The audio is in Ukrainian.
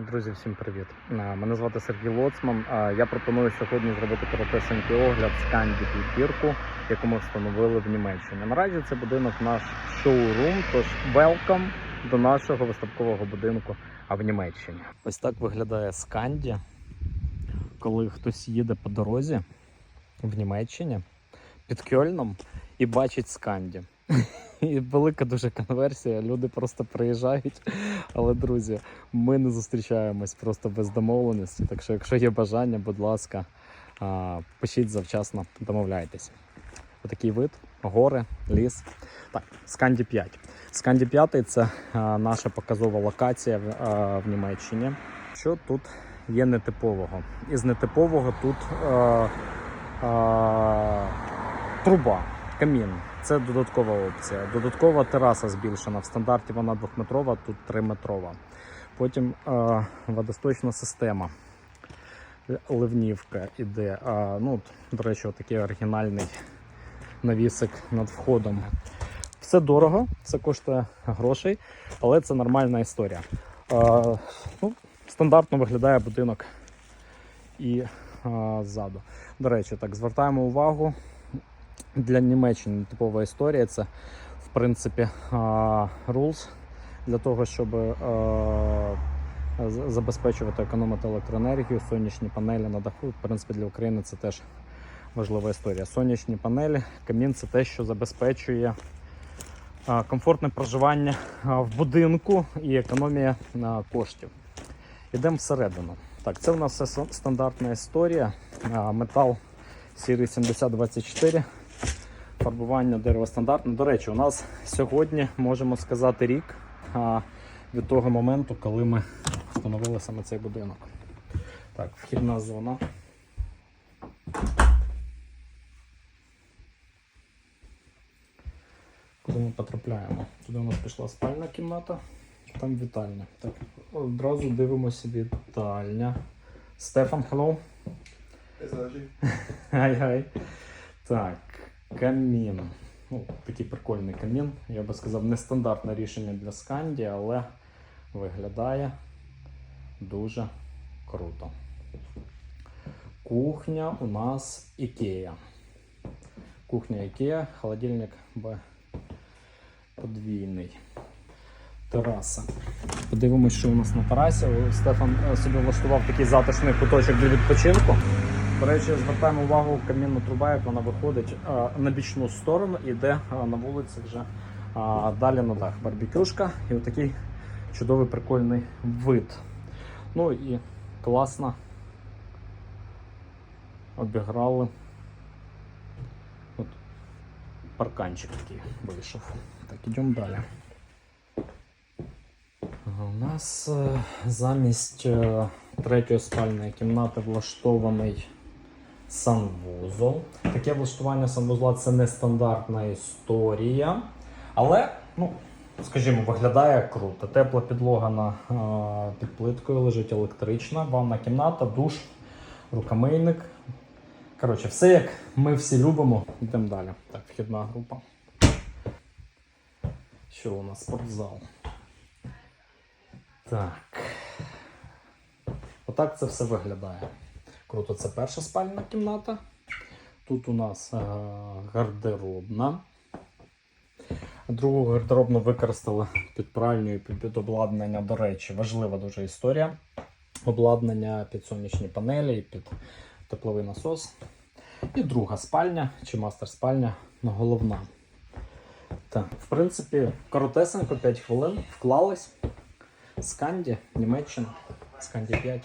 Друзі, всім привіт! Мене звати Сергій Лоцман. Я пропоную сьогодні зробити коротесенький огляд Сканді п'ятірку, яку ми встановили в Німеччині. Наразі це будинок наш шоурум, тож welcome до нашого виставкового будинку а в Німеччині. Ось так виглядає Сканді, коли хтось їде по дорозі в Німеччині під Кьольном і бачить Сканді. І велика дуже конверсія. Люди просто приїжджають. Але, друзі, ми не зустрічаємось просто без домовленості. Так що, якщо є бажання, будь ласка, пишіть завчасно, домовляйтеся. Отакий вид, гори, ліс. Так, Сканді 5. Сканді 5 це наша показова локація в, Німеччині. Що тут є нетипового? Із нетипового тут а, а, труба, камін. Це додаткова опція. Додаткова тераса збільшена. В стандарті вона двохметрова, тут триметрова. Потім е, водосточна система. Ливнівка іде. А, ну, до речі, такий оригінальний навісик над входом. Все дорого, все коштує грошей, але це нормальна історія. Е, ну, стандартно виглядає будинок і е, ззаду. До речі, так, звертаємо увагу. Для Німеччини типова історія це, в принципі, rules для того, щоб е, забезпечувати економити електроенергію, сонячні панелі на даху. В принципі, для України це теж важлива історія. Сонячні панелі, камін це те, що забезпечує комфортне проживання в будинку і економія коштів. Йдемо всередину. Так, це у нас все стандартна історія. Метал сірий 7024. Фарбування дерева стандартне. До речі, у нас сьогодні можемо сказати рік від того моменту, коли ми встановили саме цей будинок. Так, вхідна зона. Куди ми потрапляємо? Туди у нас пішла спальна кімната, там вітальня. Так, одразу дивимося вітальня. Стефан, hello. Гай-гай. Так, камін. Ну, такий прикольний камін. Я би сказав, нестандартне рішення для Сканді, але виглядає дуже круто. Кухня у нас Ікея. Кухня Ікея, холодильник Б подвійний. Тераса. Подивимось, що у нас на терасі. Стефан е, собі влаштував такий затишний куточок для відпочинку. До речі, звертаємо увагу камінна труба, як вона виходить е, на бічну сторону і йде е, на вулиці вже е, далі на дах. Барбекюшка і отакий чудовий прикольний вид. Ну і класно обіграли. От парканчик такий вийшов. Так, ідемо далі. У нас замість третьої спальної кімнати влаштований санвузол. Таке влаштування санвузла це нестандартна історія. Але, ну, скажімо, виглядає круто. Тепла підлога на, е, під плиткою лежить електрична, ванна кімната, душ, рукомийник. Коротше, все як ми всі любимо. Йдемо далі. Так, вхідна група. Що у нас? Спортзал. Так. Отак це все виглядає. Круто, це перша спальна кімната. Тут у нас е, гардеробна. Другу гардеробну використали під пральню і під, обладнання. До речі, важлива дуже історія. Обладнання під сонячні панелі, під тепловий насос. І друга спальня чи мастер спальня головна. Так, в принципі, коротесенько 5 хвилин вклались. Сканді, Німеччина, Сканді 5.